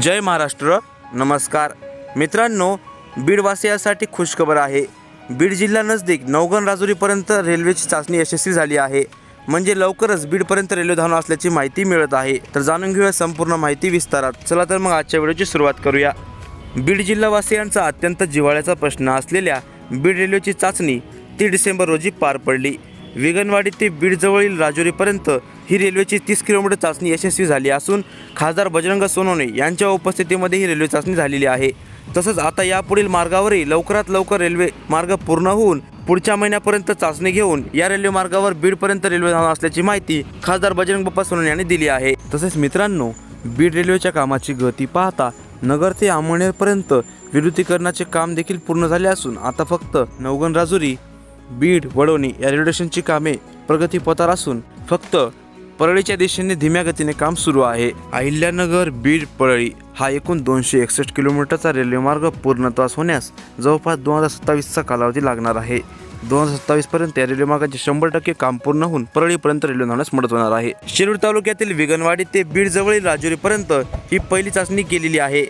जय महाराष्ट्र. नमस्कार. मित्रांनो बीडवासियासाठी खुशखबर आहे. बीड जिल्हा नजदीक नवगण राजुरीपर्यंत रेल्वेची चाचणी यशस्वी झाली आहे. म्हणजे लवकरच बीडपर्यंत रेल्वे धावणार असल्याची माहिती मिळत आहे. तर जाणून घेऊया संपूर्ण माहिती विस्तारात. चला तर मग आजच्या व्हिडिओची सुरुवात करूया. बीड जिल्हावासियांचा अत्यंत जिव्हाळ्याचा प्रश्न असलेल्या बीड रेल्वेची चाचणी तीन डिसेंबर रोजी पार पडली. वेगनवाडी ते बीडजवळील राजुरीपर्यंत ही रेल्वेची तीस किलोमीटर चाचणी यशस्वी झाली असून खासदार बजरंग सोनवणे यांच्या उपस्थितीमध्ये ही रेल्वे चाचणी झालेली आहे. तसंच आता यापुढील मार्गावरही लवकरात लवकर रेल्वे मार्ग पूर्ण होऊन पुढच्या महिन्यापर्यंत चाचणी घेऊन या रेल्वे मार्गावर बीडपर्यंत रेल्वे जाणार असल्याची माहिती खासदार बजरंग बाप्पा सोनवणे यांनी दिली आहे. तसेच मित्रांनो बीड रेल्वेच्या कामाची गती पाहता नगर ते आमणेरपर्यंत विद्युतीकरणाचे काम देखील पूर्ण झाले असून आता फक्त नवगण राजुरी बीड वडवणी या रेल्वे स्टेशनची कामे प्रगतीपथावर असून फक्त परळीच्या दिशेने धीम्या गतीने काम सुरू आहे. अहिल्यानगर बीड परळी हा एकूण दोनशे एकसष्ट किलोमीटरचा रेल्वे मार्ग पूर्णत्वास होण्यास जवळपास दोन हजार सत्तावीसचा कालावधी लागणार आहे. दोन हजार सत्तावीसपर्यंत या रेल्वे मार्गाचे शंभर टक्के काम पूर्ण होऊन परळीपर्यंत रेल्वे धावण्यास मदत होणार आहे. शिरूर तालुक्यातील विगनवाडी ते बीड जवळील राजुरीपर्यंत ही पहिली चाचणी केलेली आहे.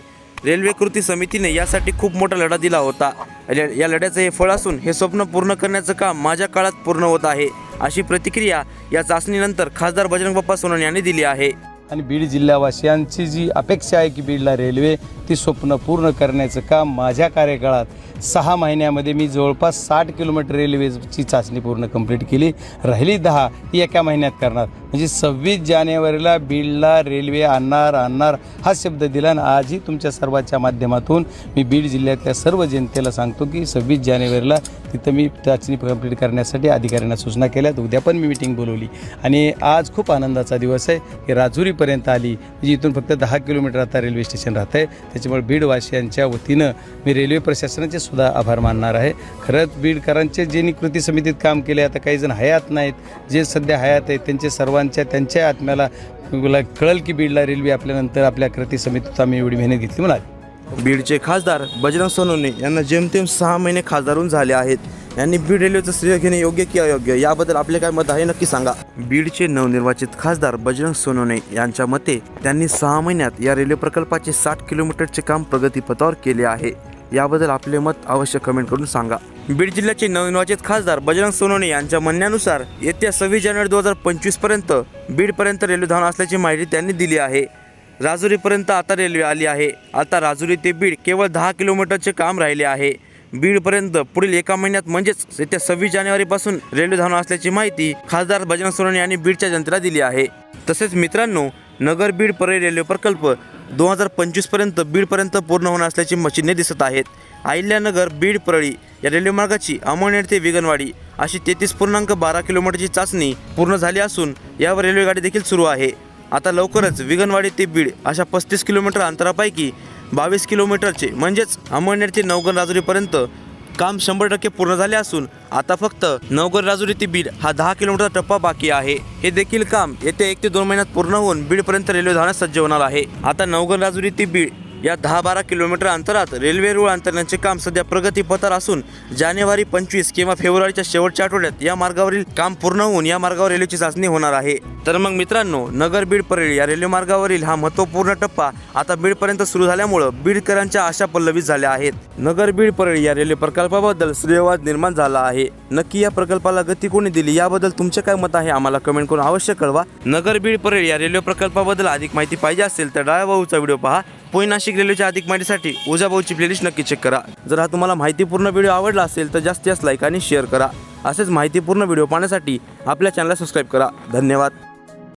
रेल्वे कृती समितीने यासाठी खूप मोठा लढा दिला होता. या या लढ्याचं हे फळ असून हे स्वप्न पूर्ण करण्याचं काम माझ्या काळात पूर्ण होत आहे अशी प्रतिक्रिया या चाचणीनंतर खासदार बजरंग बाप्पा सोनवणे यांनी दिली आहे. आणि बीड जिल्हावासियांची जी अपेक्षा आहे की बीडला रेल्वे ती स्वप्न पूर्ण करण्याचं काम माझ्या कार्यकाळात सहा महिन्यामध्ये मी जवळपास साठ किलोमीटर रेल्वेची चाचणी पूर्ण कंप्लीट केली राहिली दहा ती एका महिन्यात करणार. म्हणजे सव्वीस जानेवारीला बीडला रेल्वे आणणार आणणार हा शब्द दिला आणि आजही तुमच्या सर्वांच्या माध्यमातून मी बीड जिल्ह्यातल्या सर्व जनतेला सांगतो की सव्वीस जानेवारीला तिथं मी चाचणी कंप्लीट करण्यासाठी अधिकाऱ्यांना सूचना केल्यात उद्या पण मी मिटिंग बोलवली. आणि आज खूप आनंदाचा दिवस आहे की राजुरीपर्यंत आली. म्हणजे इथून फक्त दहा किलोमीटर आता रेल्वे स्टेशन राहतं आहे त्याच्यामुळे बीडवासियांच्या वतीनं मी रेल्वे प्रशासनाचे सुद्धा आभार मानणार आहे. खरंच बीडकरांचे जे कृती समितीत काम केले आता काही जण हयात नाहीत. जे सध्या हयात आहेत त्यांचे सर्वांच्या त्यांच्या आत्म्याला मला कळल की बीडला रेल्वे आपल्यानंतर आपल्या कृती समितीत आम्ही एवढी मेहनत घेतली म्हणाली. बीडचे खासदार बजरंग सोनवणे यांना जेमतेम सहा महिने खासदारून झाले आहेत. यांनी बीड रेल्वेचं श्रेय घेणे योग्य की अयोग्य याबद्दल आपले काय मत आहे नक्की सांगा. बीडचे नवनिर्वाचित खासदार बजरंग सोनवणे यांच्या मते त्यांनी सहा महिन्यात या रेल्वे प्रकल्पाचे साठ किलोमीटरचे काम प्रगतीपथावर केले आहे. याबद्दल आपले मत अवश्य कमेंट करून सांगा. बीड जिल्ह्याचे नवनिर्वाचित खासदार बजरंग सोनवणे यांच्या म्हणण्यानुसार येत्या सव्वीस जानेवारी दोन हजार पंचवीसपर्यंत बीडपर्यंत रेल्वे धावणार असल्याची माहिती त्यांनी दिली आहे. राजुरीपर्यंत आता रेल्वे आली आहे. आता राजुरी ते बीड केवळ दहा किलोमीटरचे काम राहिले आहे. बीडपर्यंत पुढील एका महिन्यात म्हणजेच येत्या सव्वीस जानेवारीपासून रेल्वे धावणार असल्याची माहिती खासदार बजरंग सोनवणे यांनी बीडच्या जनतेला दिली आहे. तसेच मित्रांनो नगर बीड परळी रेल्वे प्रकल्प दोन हजार पंचवीसपर्यंत बीडपर्यंत पूर्ण होणार असल्याची मशिने दिसत आहेत. अहिल्यानगर बीड परळी या रेल्वेमार्गाची अमळनेर ते विगनवाडी अशी तेहतीस पूर्णांक बारा किलोमीटरची चाचणी पूर्ण झाली असून यावर रेल्वेगाडी देखील सुरू आहे. आता लवकरच विगनवाडी ते बीड अशा पस्तीस किलोमीटर अंतरापैकी बावीस किलोमीटरचे म्हणजेच अमळनेर ते नवगण राजुरीपर्यंत काम शंभर टक्के पूर्ण झाले असून आता फक्त नवगर राजुरी ते बीड हा दहा किलोमीटर टप्पा बाकी आहे. हे देखील काम येत्या एक ते दोन महिन्यात पूर्ण होऊन बीडपर्यंत रेल्वे धावण्यास सज्ज होणार आहे. आता नवगर राजुरी ते बीड या दहा बारा किलोमीटर अंतरात रेल्वे रुळ अंतरण्याचे काम सध्या प्रगतीपथार असून जानेवारी पंचवीस किंवा फेब्रुवारीच्या शेवटच्या आठवड्यात या मार्गावरील काम पूर्ण होऊन या मार्गावर रेल्वेची चाचणी होणार आहे. तर मग मित्रांनो नगर बीड परळी या रेल्वे मार्गावरील हा महत्त्वपूर्ण टप्पा आता बीडपर्यंत सुरू झाल्यामुळं बीडकरांच्या आशा पल्लवित झाल्या आहेत. नगर बीड परळी या रेल्वे प्रकल्पाबद्दल श्रेयवाद निर्माण झाला आहे. नक्की या प्रकल्पाला गती कोणी दिली याबद्दल तुमचे काय मत आहे आम्हाला कमेंट करून अवश्य कळवा. नगर बीड परळी या रेल्वे प्रकल्पाबद्दल अधिक माहिती पाहिजे असेल तर डाळाभाऊचा व्हिडिओ पहा. पुणे नाशिक रेल्वेच्या अधिक माहितीसाठी उजाभाऊची प्लेलिस्ट नक्की चेक करा. जर हा तुम्हाला माहितीपूर्ण व्हिडिओ आवडला असेल तर जास्तीत जास्त लाईक आणि शेअर करा. असेच माहितीपूर्ण व्हिडिओ पाहण्यासाठी आपल्या चॅनलला सबस्क्राईब करा. धन्यवाद.